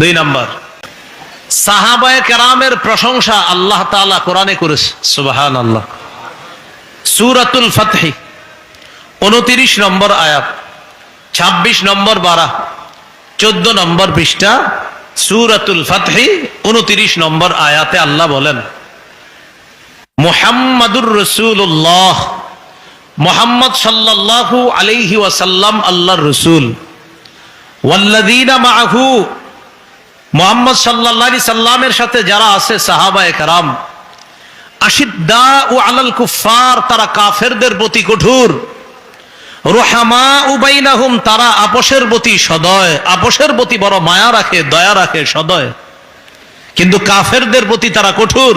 দুই নম্বর। সাহাবায়ে কেরামের প্রশংসা আল্লাহ তালা কোরআনে করেছে। সুবাহান আল্লাহ সুরাতুল ফাতহি, উনতিরিশ নম্বর আয়াত ২৬ নম্বর বারা, চোদ্দ নম্বর পৃষ্ঠা, সুরাতুল ফাতহি, উনতিরিশ নম্বর আয়াতে আল্লাহ বলেন, মুহাম্মাদুর রসুল্লাহ মোহাম্মদ সাল্লাল্লাহু আলাইহি ওয়াসাল্লাম আল্লাহ রসুল মোহাম্মদ সাল্লা সাল্লামের সাথে যারা আছে, সাহাবায় কারাম, আশিদ্দা ও আলাল কুফার তারা কাফেরদের প্রতি কঠোর। রোহামা উবাইনাহুম তারা আপোষের প্রতি সদয়। আপোষের প্রতি বড় মায়া রাখে, দয়া রাখে, সদয়। কিন্তু কাফেরদের প্রতি তারা কঠোর।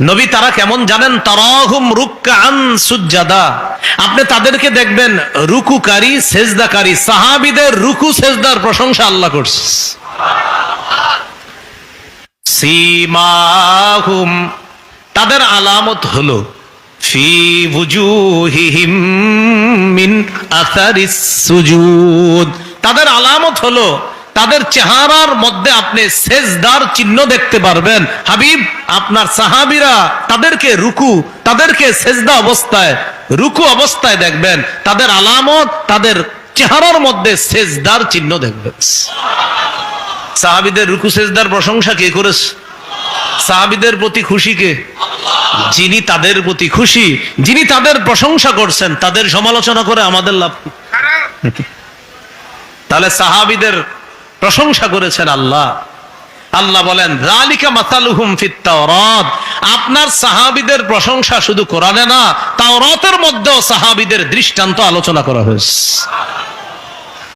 নবী তারা কেমন জানেন? তারাহুম রুক্কান সুজ্জাদা। আপনি তাদেরকে দেখবেন, রুকুকারী, সেজদাকারী, সাহাবীদের রুকু সেজদার প্রশংসা আল্লাহ করছে। সীমাহুম, তাদের আলামত হলো, ফি বুজুহিহিম মিন আসারিস সুজুদ। তাদের আলামত হলো তাদের চেহারার মধ্যে আপনি সেজদার চিহ্ন দেখতে পারবেন। হাবিব, আপনার সাহাবীরা তাদেরকে রুকু, তাদেরকে সেজদা অবস্থায়, রুকু অবস্থায় দেখবেন। তাদের আলামত, তাদের চেহারার মধ্যে সেজদার চিহ্ন দেখবেন। সাহাবিদের রুকু সেজদার প্রশংসা কে করেছে? সাহাবিদের প্রতি খুশি কে? যিনি তাদের প্রতি খুশি, যিনি তাদের প্রশংসা করছেন, তাদের সমালোচনা করে আমাদের লাভ তাহলে সাহাবিদের প্রশংসা করেছেন আল্লাহ। আল্লাহ বলেন, রালিকা মাতালুহুম ফিত তাওরাত। আপনার সাহাবিদের প্রশংসা শুধু কোরআনে না, তাওরাতের মধ্যেও সাহাবিদের দৃষ্টান্ত আলোচনা করা হয়েছে।